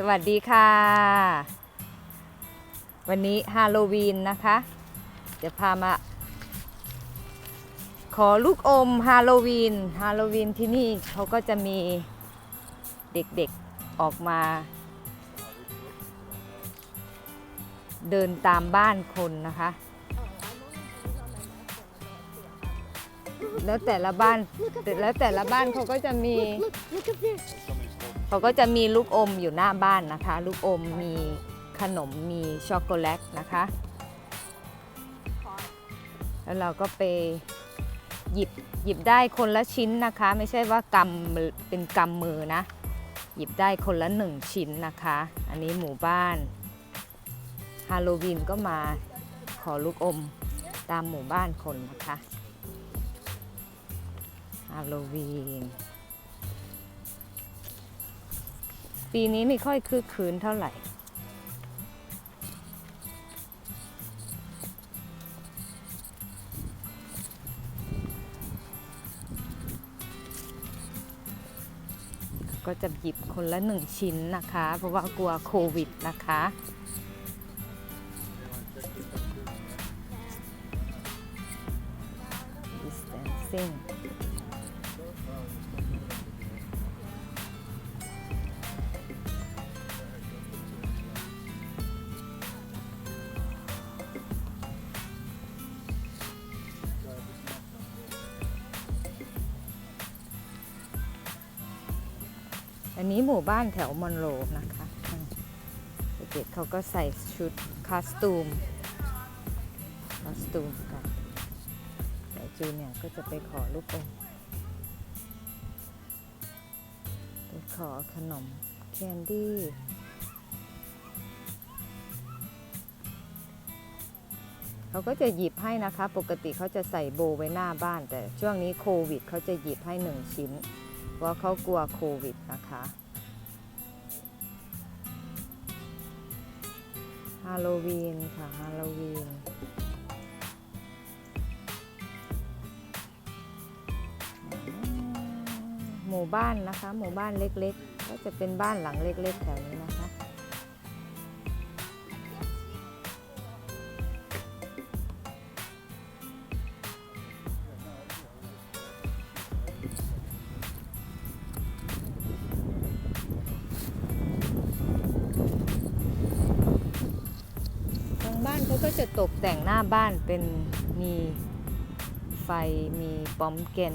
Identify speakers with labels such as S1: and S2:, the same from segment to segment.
S1: สวัสดีค่ะ วันนี้ฮาโลวีนนะคะ จะพามา ขอลูกอมฮาโลวีนฮาโลวีนที่นี่เขาก็จะมีเด็กๆออกมา เดินตามบ้านคนนะคะ แล้วแต่ละบ้านแล้วแต่ละบ้านเขาก็จะมี
S2: Look up there.
S1: เขาก็จะมีลูกอมอยู่หน้าบ้านนะคะ ลูกอมมีขนมมีช็อกโกแลตนะคะ แล้วเราก็ไปหยิบหยิบได้คนละชิ้นนะคะ ไม่ใช่ว่ากำเป็นกำมือนะ หยิบได้คนละหนึ่งชิ้นนะคะ อันนี้หมู่บ้านฮาโลวีนก็มาขอลูกอมตามหมู่บ้านคนนะคะฮาโลวีน ปีนี้ไม่ค่อยคึกคืนเท่าไหร่ ก็จะหยิบคนละหนึ่งชิ้นนะคะ เพราะว่ากลัวโควิดนะคะ distancing อันนี้หมู่บ้านแถวมอนโรนะคะเด็กๆเขาก็ใส่ชุดคอสตูมคอสตูมกันแต่จูเนี่ยร์ก็จะไปขอลูกอมไปขอขนมแคนดี้เขาก็จะหยิบให้นะคะ ปกติเขาจะใส่โบไว้หน้าบ้าน แต่ช่วงนี้โควิดเขาจะหยิบให้หนึ่งชิ้น เพราะเขากลัวโควิดนะคะฮาโลวีนค่ะฮาโลวีนหมู่บ้านนะคะ หมู่บ้านเล็กๆ ก็จะเป็นบ้านหลังเล็กๆแถวนี้นะ นเขาก็จะตกแต่งหน้าบ้านเป็นมีไฟมีป้อมเกน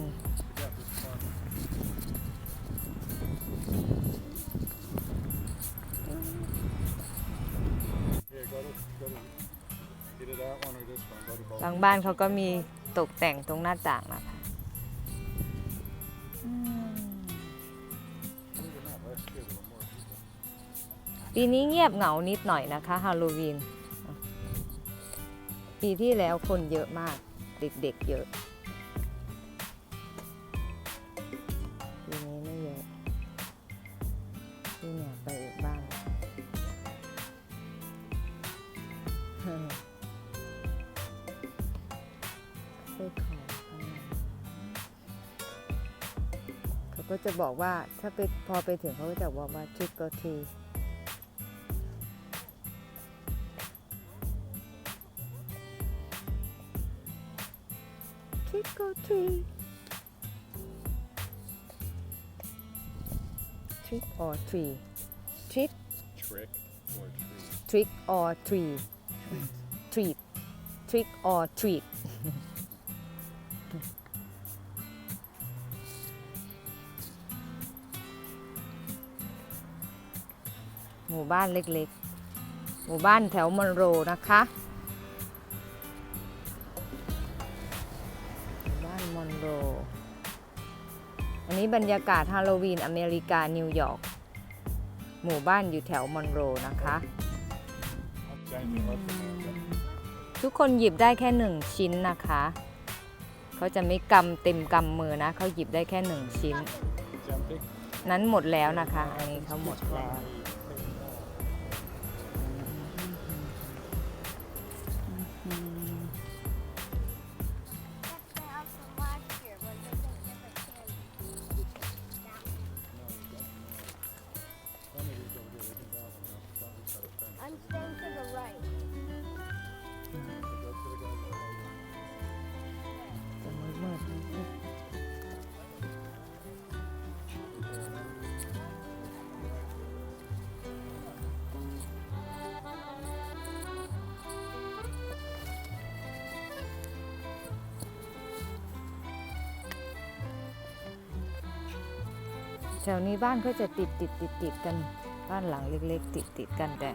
S1: บางบ้านเขาก็มีตกแต่งตรงหน้าต่างนะคะปีนี้เงียบเหงานิดหน่อยนะคะฮาโลวีน ปีที่แล้วคนเยอะมาก เด็กๆเยอะปีนี้ไม่เยอะพี่เนี่ยไปอีกบ้านไปขอเขาก็จะบอกว่าถ้าไปพอไปถึงเขาก็จะบอกว่า trick or treat trick or treat trick or treat trick
S2: Trick or treat.
S1: trick or treat treat trick or treat หมู่บ้านเล็กๆ หมู่บ้านแถวมอนโรนะคะ นี้บรรยากาศฮาโลวีนอเมริกา นิวยอร์ก หมู่บ้านอยู่แถวมอนโรนะคะ ทุกคนหยิบได้แค่หนึ่งชิ้นนะคะ เขาจะไม่กำเต็มกำมือนะ เขาหยิบได้แค่หนึ่งชิ้น นั้นหมดแล้วนะคะ อันนี้เขาหมดแล้ว แถวนี้บ้านก็จะติดติดติดติดกันบ้านหลังเล็ก ๆ ติดติดกันแต่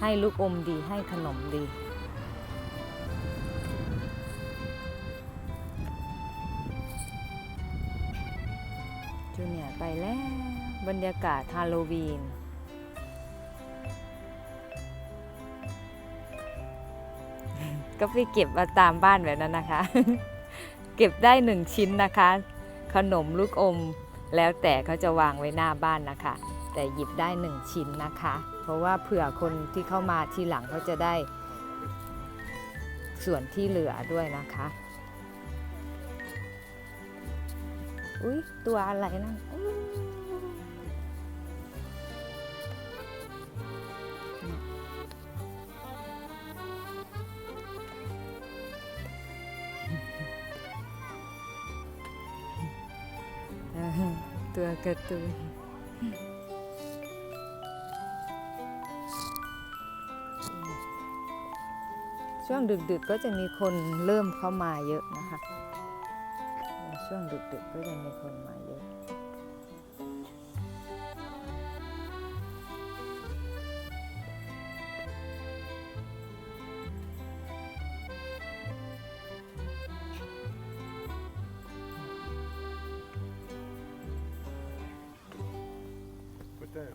S1: ให้ลูกอมดีให้ขนมดีจูเนียไปแล้วบรรยากาศฮาโลวีนก็ไปเก็บมาตามบ้านแบบนั้นนะคะ เก็บได้หนึ่งชิ้นนะคะ ขนมลูกอม แล้วแต่เขาจะวางไว้หน้าบ้านนะคะ แต่หยิบได้หนึ่งชิ้นนะคะ เพราะว่าเผื่อคนที่เข้ามาทีหลังเขาจะได้ ส่วนที่เหลือด้วยนะคะอุ้ยตัวอะไรนั่นอู้เตัวการ์ตูนช่วงดึกๆก็จะมีคนเริ่มเข้ามาเยอะนะคะ ช่วงดึกๆก็จะมีคนมาเยอะ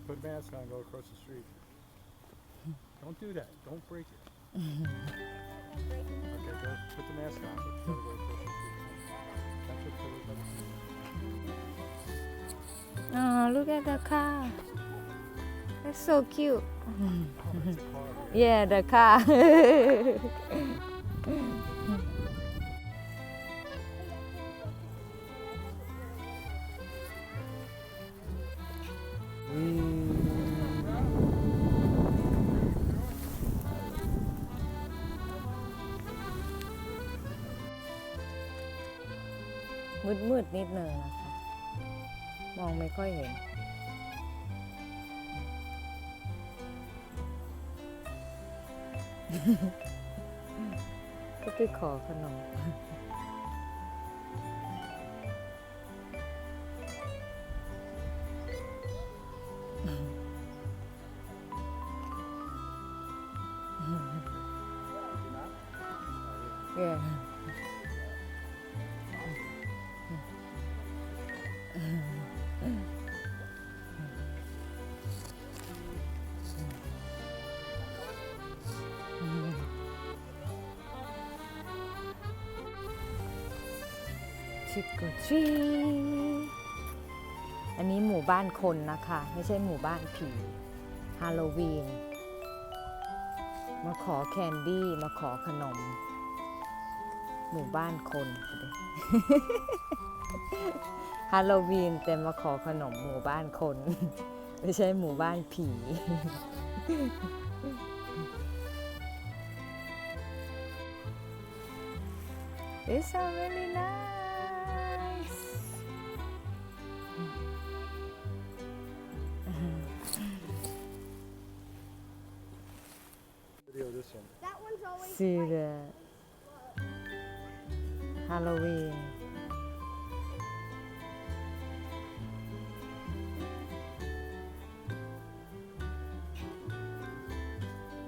S2: Put that, put mask on, go across the street. Don't do that. Don't break it. Okay, go, put the mask on, but you gotta go across the street. That's what the- that's-
S1: Oh, look at the car. That's so cute.
S2: Oh, that's a car.
S1: Yeah, the car. มืดมืดๆนิดนึงนะคะ มองไม่ค่อยเห็น ก็ไปขอขนม Yeah. Trick or treat อันนี้หมู่บ้านคนนะคะ ไม่ใช่หมู่บ้านผีฮาโลวีน มาขอแคนดี้มาขอขนม หมู่บ้านคนฮาโลวีนแต่มาขอขนมหมู่บ้านคน ไม่ใช่หมู่บ้านผี It's so really nice.
S2: Video this one.
S3: That one's always
S1: See
S3: white.
S1: the Halloween.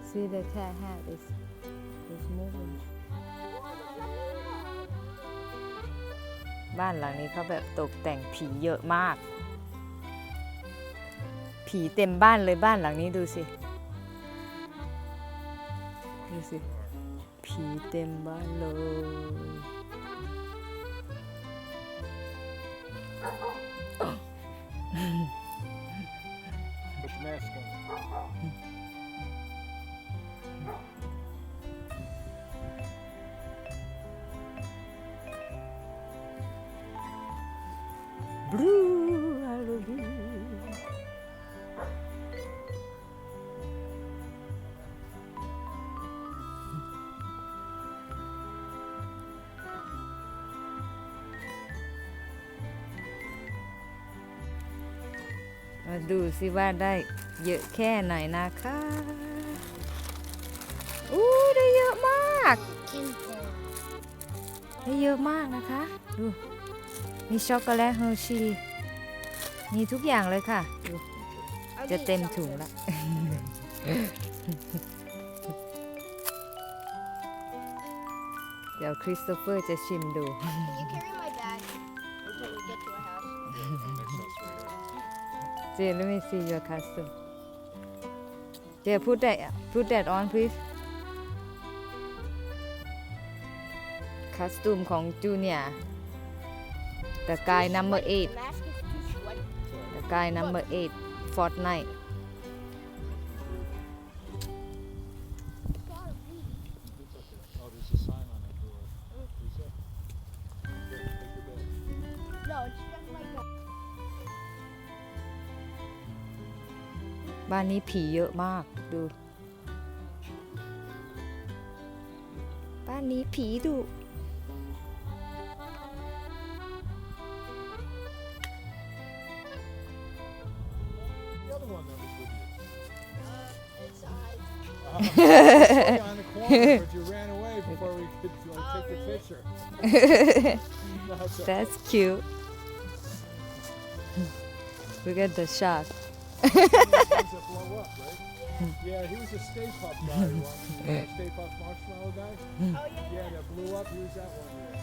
S1: See the cat hat is is moving. บ้านหลังนี้เขาแบบตกแต่งผีเยอะมาก ผีเต็มบ้านเลยบ้านหลังนี้ดูสิ สิ ผีเต็มบ้านเลย
S2: Put the
S1: มาดูสิว่าได้เยอะแค่ไหนนะคะอู้ได้เยอะมาก ได้เยอะมากนะคะ ดู มีช็อกโกแลตเฮอร์ชีมีทุกอย่างเลยค่ะ ดู จะเต็มถุงละเดี๋ยวคริสโตเฟอร์จะชิมดู Jay, let me see your costume. Jay, put that put that on, please. Costume ของจูเนีย The guy number eight
S3: The
S1: guy number eight Fortnite บ้านนี้ผีเยอะมาก ดู บ้านนี้ผีดุ
S2: The other one that was with you.
S3: it's uh
S2: Uh, I saw you on the corner, but you ran away before we could like,
S3: Oh,
S2: take your
S3: really?
S2: picture. No, it's okay.
S1: That's cute Look at the shot
S2: Those ones that blow up, right? Yeah, he was a Stay Puft guy. One, you know, Stay Puft marshmallow guy.
S3: oh yeah,
S2: Yeah, that blew up. He was that one. Yeah.